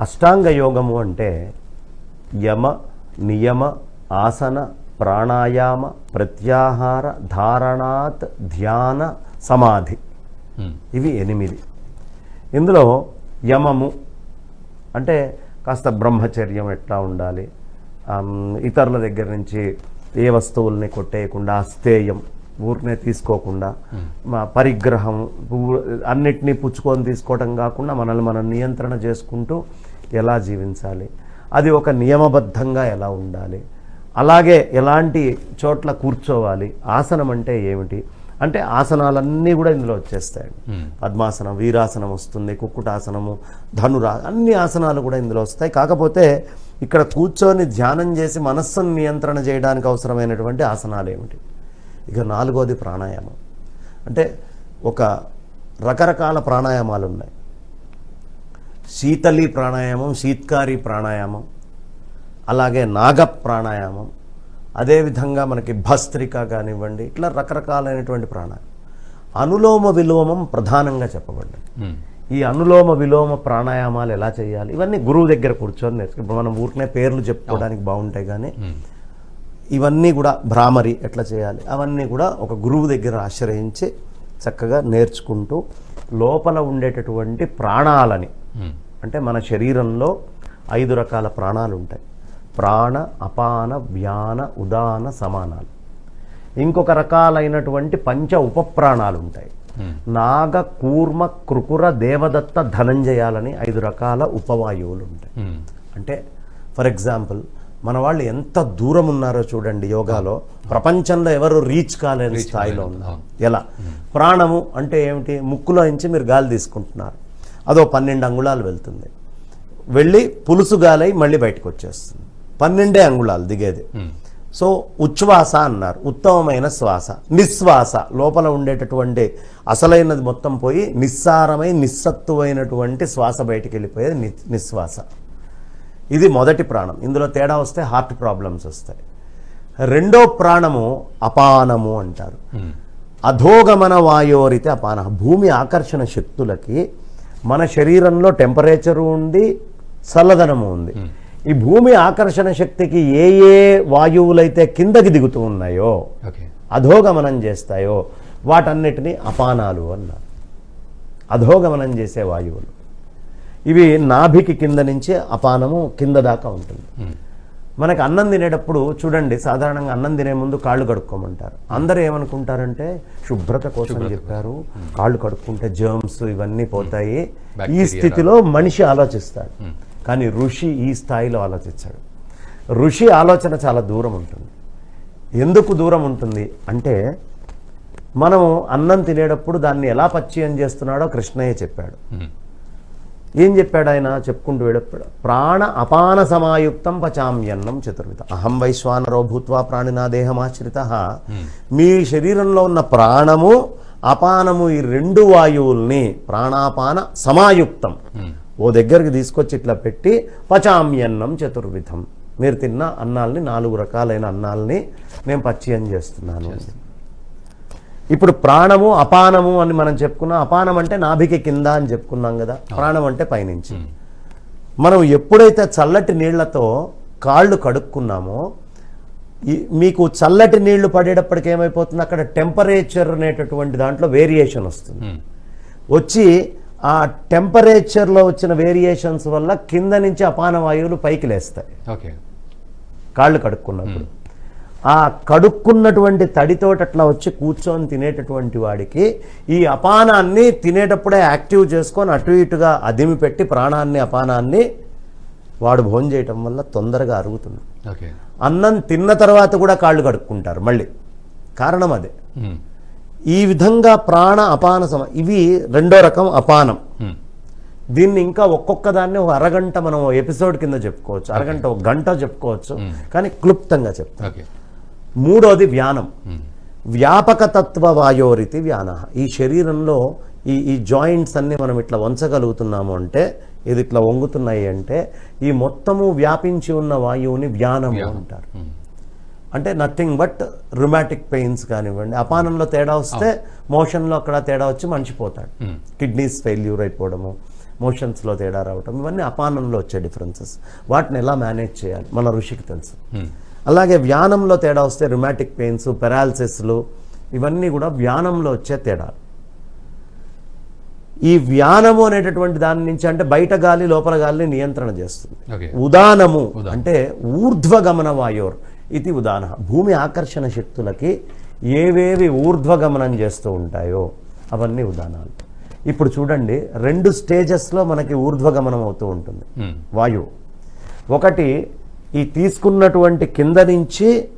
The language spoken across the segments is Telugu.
అష్టాంగ యోగము అంటే యమ నియమ ఆసన ప్రాణాయామ ప్రత్యాహార ధారణాత్ ధ్యాన సమాధి. ఇవి ఎనిమిది. ఇందులో యమము అంటే కాస్త బ్రహ్మచర్యం ఎట్లా ఉండాలి? ఇతరుల దగ్గర నుంచి ఏ వస్తువుల్ని కొట్టేయకుండా అస్థేయం ఊరినే తీసుకోకుండా మా పరిగ్రహం అన్నిటినీ పుచ్చుకొని తీసుకోవడం కాకుండా మనల్ని మనం నియంత్రణ చేసుకుంటూ ఎలా జీవించాలి? అది ఒక నియమబద్ధంగా ఎలా ఉండాలి? అలాగే ఎలాంటి చోట్ల కూర్చోవాలి? ఆసనం అంటే ఏమిటి? అంటే ఆసనాలన్నీ కూడా ఇందులో వచ్చేస్తాయండి. పద్మాసనం వీరాసనం వస్తుంది కుక్కుటాసనము ధనురా అన్ని ఆసనాలు కూడా ఇందులో వస్తాయి. కాకపోతే ఇక్కడ కూర్చొని ధ్యానం చేసి మనస్సును నియంత్రణ చేయడానికి అవసరమైనటువంటి ఆసనాలు ఏమిటి? ఇక నాలుగోది ప్రాణాయామం. అంటే ఒక రకరకాల ప్రాణాయామాలు ఉన్నాయి శీతలి ప్రాణాయామం శీత్కారి ప్రాణాయామం అలాగే నాగ ప్రాణాయామం అదేవిధంగా మనకి భస్త్రిక కానివ్వండి ఇట్లా రకరకాలైనటువంటి ప్రాణాయామం. అనులోమ విలోమం ప్రధానంగా చెప్పబడ్డాయి మ్మ్. ఈ అనులోమ విలోమ ప్రాణాయామాలు ఎలా చేయాలి? ఇవన్నీ గురువు దగ్గర కూర్చొని నేర్చుకో ఇప్పుడు మనం ఊరికనే పేర్లు చెప్పుకోవడానికి బాగుంటాయి కానీ ఇవన్నీ కూడా భ్రామరి ఎట్లా చేయాలి? అవన్నీ కూడా ఒక గురువు దగ్గర ఆశ్రయించి చక్కగా నేర్చుకుంటూ లోపల ఉండేటటువంటి ప్రాణాలని. అంటే మన శరీరంలో ఐదు రకాల ప్రాణాలు ఉంటాయి. ప్రాణ అపాన వ్యాన ఉదాన సమానాలు. ఇంకొక రకాలైనటువంటి పంచ ఉపప్రాణాలు ఉంటాయి. నాగ కూర్మ కృకుర దేవదత్త ధనంజయాలని ఐదు రకాల ఉపవాయువులు ఉంటాయి. అంటే ఫర్ ఎగ్జాంపుల్ మన వాళ్ళు ఎంత దూరం ఉన్నారో చూడండి యోగాలో. ప్రపంచంలో ఎవరు రీచ్ కాలేని స్థాయిలో ఉన్నారు. ఎలా? ప్రాణము అంటే ఏమిటి? ముక్కులో నుంచి మీరు గాలి తీసుకుంటున్నారు. అదో పన్నెండు అంగుళాలు వెళ్తుంది. వెళ్ళి పులుసు గాలై మళ్ళీ బయటకు వచ్చేస్తుంది. పన్నెండే అంగుళాలు దిగేది. సో ఉచ్ఛ్వాస అన్నారు. ఉత్తమమైన శ్వాస. నిశ్వాస లోపల ఉండేటటువంటి అసలైనది మొత్తం పోయి నిస్సారమై నిస్సత్తువైనటువంటి శ్వాస బయటికి వెళ్ళిపోయేది నిశ్వాస ఇది మొదటి ప్రాణం. ఇందులో తేడా వస్తే హార్ట్ ప్రాబ్లమ్స్ వస్తాయి. రెండో ప్రాణము అపానము అంటారు. అధోగమన వాయోరితే అపాన. భూమి ఆకర్షణ శక్తులకి మన శరీరంలో టెంపరేచరు ఉంది చల్లదనము ఉంది. ఈ భూమి ఆకర్షణ శక్తికి ఏ ఏ వాయువులైతే కిందకి దిగుతూ ఉన్నాయో అధోగమనం చేస్తాయో వాటన్నిటిని అపానాలు అన్నారు. అధోగమనం చేసే వాయువులు. ఇవి నాభికి కింద నుంచి అపానము కింద దాకా ఉంటుంది. మనకి అన్నం తినేటప్పుడు చూడండి సాధారణంగా అన్నం తినే ముందు కాళ్ళు కడుక్కోమంటారు. అందరూ ఏమనుకుంటారంటే శుభ్రత కోసం చెప్పారు. కాళ్ళు కడుక్కుంటే జర్మ్స్ ఇవన్నీ పోతాయి. ఈ స్థితిలో మనిషి ఆలోచిస్తాడు. కానీ ఋషి ఈ స్థాయిలో ఆలోచించాడు ఋషి ఆలోచన చాలా దూరం ఉంటుంది. ఎందుకు దూరం ఉంటుంది? అంటే మనము అన్నం తినేటప్పుడు దాన్ని ఎలా పచ్చియం చేస్తున్నాడో కృష్ణయ్య చెప్పాడు. మ్మ్. ఏం చెప్పాడు ఆయన? చెప్పుకుంటూ వెళ్ళాడు ప్రాణ అపాన సమాయుక్తం పచామ్యన్నం చతుర్విధ. అహం వైశ్వానరో భూత్వా ప్రాణినా దేహమాశ్రిత మీ శరీరంలో ఉన్న ప్రాణము అపానము ఈ రెండు వాయువుల్ని ప్రాణాపాన సమాయుక్తం. ఓ దగ్గరికి తీసుకొచ్చి ఇట్లా పెట్టి పచామ్యన్నం చతుర్విధం. మీరు తిన్న అన్నాల్ని నాలుగు రకాలైన అన్నాల్ని నేను పచ్చియం చేస్తున్నాను. ఇప్పుడు ప్రాణము అపానము అని మనం చెప్పుకున్నాం అపానం అంటే నాభికి కింద అని చెప్పుకున్నాం కదా ప్రాణం అంటే పైనుంచి. మనం ఎప్పుడైతే చల్లటి నీళ్ళతో కాళ్ళు కడుక్కున్నామో ఈ- మీకు చల్లటి నీళ్ళు పడేటప్పటికి ఏమైపోతుంది? అక్కడ టెంపరేచర్ అనేటటువంటి దాంట్లో వేరియేషన్ వస్తుంది. వచ్చి ఆ టెంపరేచర్లో వచ్చిన వేరియేషన్స్ వల్ల కింద నుంచి అపాన వాయువులు పైకి లేస్తాయి. ఓకే. కాళ్ళు కడుక్కున్నప్పుడు. ఆ కడుక్కున్నటువంటి తడితోటి అట్లా వచ్చి కూర్చొని తినేటటువంటి వాడికి ఈ అపానాన్ని తినేటప్పుడే యాక్టివ్ చేసుకొని అటు ఇటుగా అదిమి పెట్టి ప్రాణాన్ని అపానాన్ని వాడు భోజనం చేయటం వల్ల తొందరగా అరుగుతుంది. ఓకే. అన్నం తిన్న తర్వాత కూడా కాళ్ళు కడుక్కుంటారు మళ్ళీ. కారణం అదే. ఈ విధంగా ప్రాణ అపాన సమ ఇవి రెండో రకం అపానం. దీన్ని ఇంకా ఒక్కొక్క దాన్ని ఒక అరగంట మనం ఎపిసోడ్ కింద చెప్పుకోవచ్చు అరగంట ఒక గంట చెప్పుకోవచ్చు కానీ క్లుప్తంగా చెప్తాం మూడోది వ్యానం. వ్యాపక తత్వ వాయోరితి వ్యాన. ఈ శరీరంలో ఈ ఈ జాయింట్స్ అన్ని మనం ఇట్లా వంచగలుగుతున్నాము అంటే ఇది ఇట్లా వంగుతున్నాయి అంటే ఈ మొత్తము వ్యాపించి ఉన్న వాయువుని వ్యానము అంటారు. అంటే నథింగ్ బట్ రుమాటిక్ పెయిన్స్ కానివ్వండి. అపానంలో తేడా వస్తే మోషన్లో అక్కడ తేడా వచ్చి మనిషిపోతాడు కిడ్నీస్ ఫెయిల్యూర్ అయిపోవడము మోషన్స్లో తేడా రావటం ఇవన్నీ అపానంలో వచ్చే డిఫరెన్సెస్. వాటిని ఎలా మేనేజ్ చేయాలి? మన ఋషికి తెలుసు. అలాగే వ్యానంలో తేడా వస్తే రుమాటిక్ పెయిన్స్ పెరాలసిస్లు ఇవన్నీ కూడా వ్యానంలో వచ్చే తేడాలు ఈ వ్యానము అనేటటువంటి దాని నుంచి అంటే బయట గాలి లోపల గాలిని నియంత్రణ చేస్తుంది. ఉదానము అంటే ఊర్ధ్వగమన వాయోర్ ఇది ఉదాన భూమి ఆకర్షణ శక్తులకి ఏవేవి ఊర్ధ్వగమనం చేస్తూ ఉంటాయో అవన్నీ ఉదానాలు ఇప్పుడు చూడండి రెండు స్టేజెస్లో మనకి ఊర్ధ్వగమనం అవుతూ ఉంటుంది. వాయువు. ఒకటి ఈ తీసుకున్నటువంటి కింద నుంచి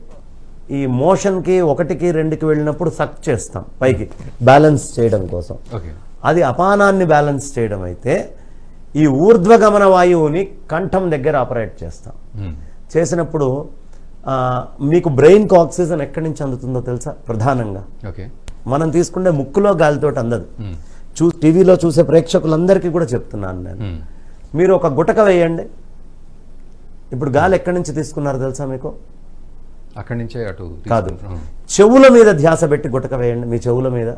ఈ మోషన్కి ఒకటికి రెండుకి వెళ్ళినప్పుడు సక్ చేస్తాం పైకి బ్యాలెన్స్ చేయడం కోసం. అది అపానాన్ని బ్యాలెన్స్ చేయడం అయితే ఈ ఊర్ధ్వగమన వాయువుని కంఠం దగ్గర ఆపరేట్ చేస్తాం. చేసినప్పుడు మీకు బ్రెయిన్కి ఆక్సిజన్ ఎక్కడి నుంచి అందుతుందో తెలుసా? ప్రధానంగా. ఓకే. మనం తీసుకుంటే ముక్కులో గాలితోటి అందదు. చూ టీవీలో చూసే ప్రేక్షకులందరికీ కూడా చెప్తున్నాను నేను. మీరు ఒక గుటక వేయండి. ఇప్పుడు గాలి ఎక్కడి నుంచి తీసుకున్నారు తెలుసా మీకు? అక్కడి నుంచే అటు కాదు. చెవుల మీద ధ్యాస పెట్టి గుటక వేయండి మీ చెవుల మీద.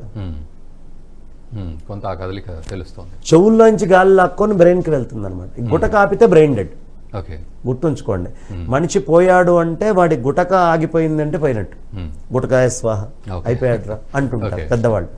కొంత కదలిక తెలుస్తోంది. చెవుల్లోంచి గాలి లాక్కొని బ్రెయిన్కి వెళ్తుంది అనమాట గుటక ఆపితే బ్రెయిన్ డెడ్. ఓకే. గుర్తుంచుకోండి. మనిషి పోయాడు అంటే వాడి గుటక ఆగిపోయిందంటే పోయినట్టు. గుటకాయ స్వాహ. Okay. అయిపోయాడ్రా అంటుంటారు. పెద్దవాళ్ళు.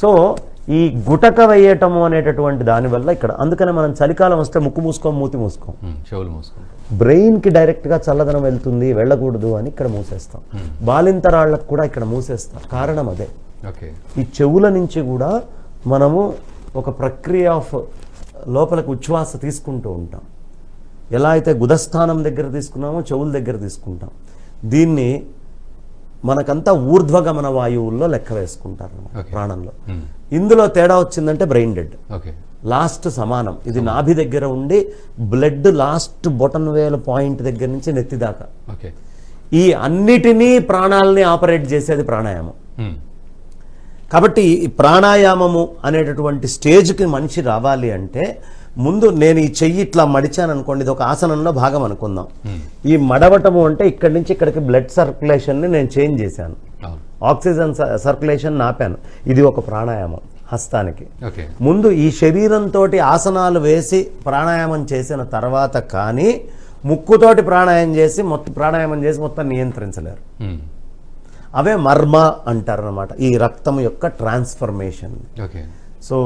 సో ఈ గుటక వేయటము అనేటటువంటి దానివల్ల ఇక్కడ అందుకనే మనం చలికాలం వస్తే ముక్కు మూసుకోం మూతి మూసుకోం. చెవులు మూసుకుంటాం బ్రెయిన్కి డైరెక్ట్గా చల్లదనం వెళ్తుంది వెళ్ళకూడదు అని ఇక్కడ మూసేస్తాం. బాలింతరాళ్ళకు కూడా ఇక్కడ మూసేస్తాం. కారణం అదే. ఓకే. ఈ చెవుల నుంచి కూడా మనము ఒక ప్రక్రియ ఆఫ్ లోపలికి ఉచ్ఛ్వాస తీసుకుంటూ ఉంటాం. ఎలా అయితే గుదస్థానం దగ్గర తీసుకున్నామో చెవుల దగ్గర తీసుకుంటాం. దీన్ని మనకంతా ఊర్ధ్వగమన వాయువుల్లో లెక్క వేసుకుంటారు. ప్రాణంలో. ఇందులో తేడా వచ్చిందంటే బ్రెయిన్ డెడ్ ఓకే. లాస్ట్ సమానం. ఇది నాభి దగ్గర ఉండి బ్లడ్ లాస్ట్ బొటన్ వేల పాయింట్ దగ్గర నుంచి నెత్తి దాకా. ఓకే. ఈ అన్నిటినీ ప్రాణాలని ఆపరేట్ చేసేది ప్రాణాయామం. కాబట్టి ఈ ప్రాణాయామము అనేటటువంటి స్టేజ్కి మనిషి రావాలి అంటే ముందు నేను ఈ చెయ్యి ఇట్లా మడిచాను అనుకోండి ఇది ఒక ఆసనంలో భాగం అనుకుందాం. ఈ మడవటము అంటే ఇక్కడి నుంచి ఇక్కడికి బ్లడ్ సర్క్యులేషన్ని నేను చేంజ్ చేశాను. ఆక్సిజన్ సర్క్యులేషన్ నాపాను. ఇది ఒక ప్రాణాయామం హస్తానికి. ముందు ఈ శరీరంతో ఆసనాలు వేసి ప్రాణాయామం చేసిన తర్వాత కానీ ముక్కుతోటి ప్రాణాయామం చేసి మొత్తం ప్రాణాయామం చేసి మొత్తం నియంత్రించలేరు. అవే మర్మ అంటారు అనమాట ఈ రక్తం యొక్క ట్రాన్స్ఫర్మేషన్. సో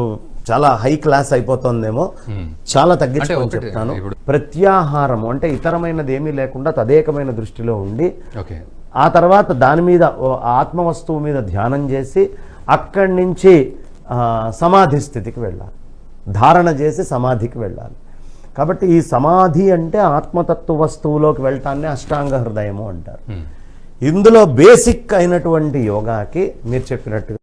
చాలా హై క్లాస్ అయిపోతుందేమో. చాలా తగ్గించుకొని చెప్తాను. ప్రత్యాహారము అంటే ఇతరమైనది ఏమీ లేకుండా తదేకమైన దృష్టిలో ఉండి ఆ తర్వాత దాని మీద ఆత్మ వస్తువు మీద ధ్యానం చేసి అక్కడి నుంచి సమాధి స్థితికి వెళ్ళాలి. ధారణ చేసి సమాధికి వెళ్ళాలి. కాబట్టి ఈ సమాధి అంటే ఆత్మతత్వ వస్తువులోకి వెళ్ళటాన్ని అష్టాంగ హృదయము అంటారు. ఇందులో బేసిక్ అయినటువంటి యోగాకి మీరు చెప్పినట్టుగా